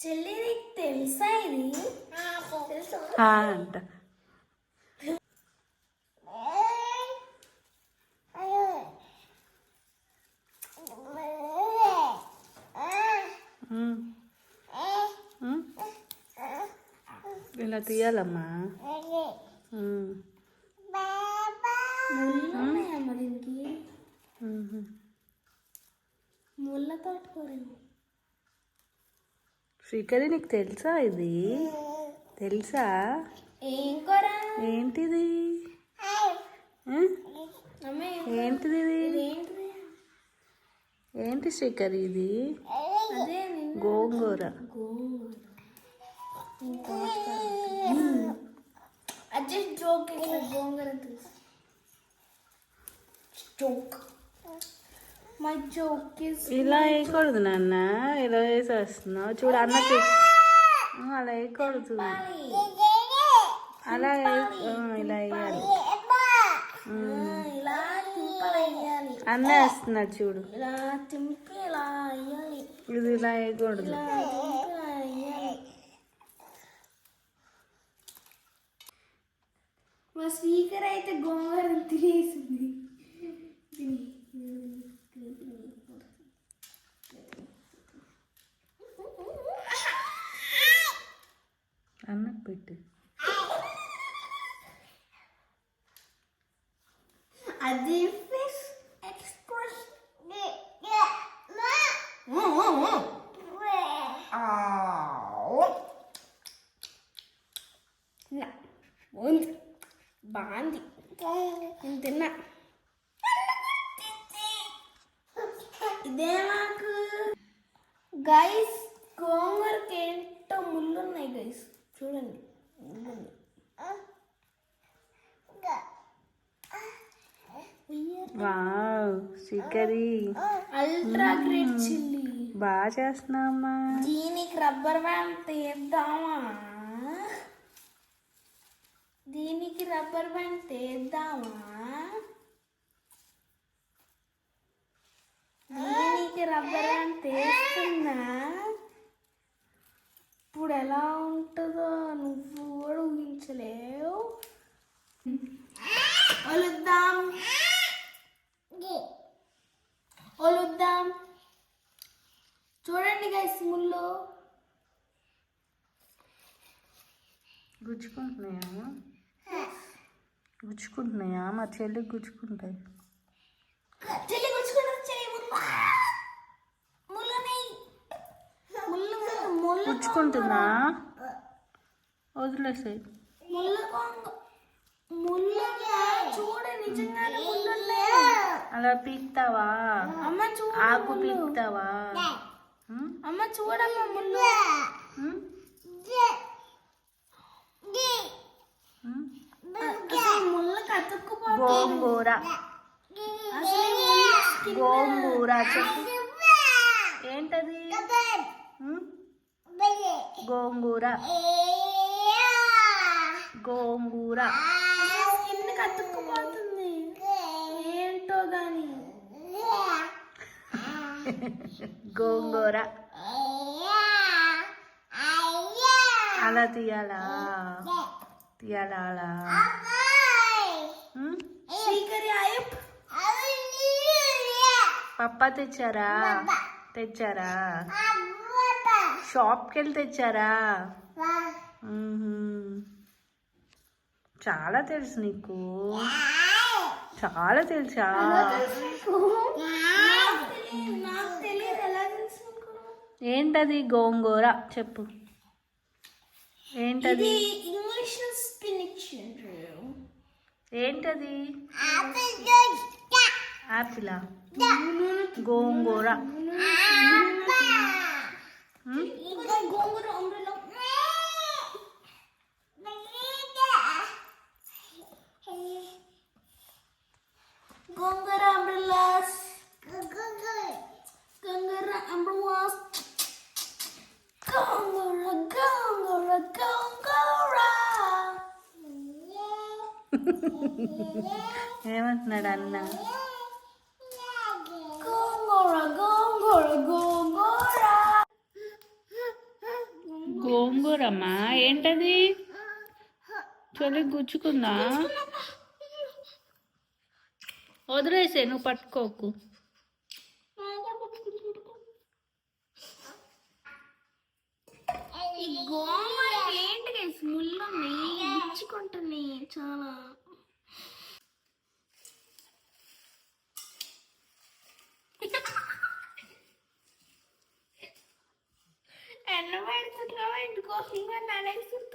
చెల్లి నీకు తెలుసా? ఇది అంట. ఇలా తీయాలమ్మా. ముళ్ళు. ముళ్ళ తోటకూరేమో శ్రీకరి నీకు తెలుసా ఇది? తెలుసా? ఏంటిది? ఏంటిది ఇది? ఏంటి శ్రీకరి ఇది? గోంగూర. Joke gongura joke. ఇలా వేయకూడదు నాన్న ఇలా వేసేస్తున్నావు. చూడు అన్నకి అలా వేయకూడదు. అలా ఇలా వేయాలి. అన్న వేస్తున్నాడు చూడు. ఇది ఇలా వేయకూడదు. మా స్పీకర్ అయితే గోంగూర తినేసింది. అన్నకు పెట్టు అది ఫిష్ ఎక్స్ప్రెస్ తిన్నా బాగుంది బాగుంది నేను తిన్నా ఇదే నాకు గైస్ గోంగూరకి ఏంటో ముళ్ళు ఉన్నాయి గైస్ చూడండి. Wow Srikari. Ultra great chilli. బాగా చేస్తున్నావమ్మా. దీనికి రబ్బర్ బ్యాండ్ తీద్దామా? దీనికి రబ్బర్ బ్యాండ్ తీద్దామా? దీనికి రబ్బర్ బ్యాండ్ తీస్తున్నా ఇప్పుడు ఎలా ఉంటుందో నువ్వు కూడా ఊహించలేవు. వలుద్దాం వలుద్దాం చూడండి గైస్ ముళ్ళు. గుచ్చుకుంటున్నాయా? గుచ్చుకుంటున్నాయా? మా చెల్లికి గుచ్చుకుంటాయి చెల్లి గుచ్చుకున్నది చెయ్యి ముళ్ళు ముళ్ళని ముళ్ళు గుచ్చుకుంటుందా వదిలేసాయి. అలా పీక్తావా? అమ్మ చూడ ఆకు పీక్తావా? అమ్మ చూడమ్మ ముళ్ళు గోంగూర. గోంగూర చెప్పు. ఏంటది? గోంగూర. గోంగూర. అతుక్కుపోతుంది ఏంటో గాని. గోంగూర. అలా తీయాలా? తీయాలా అలా? పప్ప తెచ్చారా? తెచ్చారా? షాప్కి వెళ్ళి తెచ్చారా. చాలా తెలుసు నీకు. చాలా తెలుసా? ఏంటది గోంగూర? చెప్పు. ఏంటది? ఇంగ్లీష్ స్పినిచ్ ఏంటది? యాపిలా గోంగూర. మ్? ఇంకా గోంగూర umbrella. గోంగూర umbrellas. గోంగూర umbrellas. గోంగూర గోంగూర గోంగూర ఏమంటున్నాడు అన్న గోంగూర గోంగూర గోంగూర గోంగూరమ్మా? ఏంటది? చలి గుచ్చుకుందా? వదిలేసే నువ్వు పట్టుకోకు. ఈ ఏంటి ముళ్ళు ఉన్నాయి గుచ్చుకుంటున్నాయి చాలా Bikin?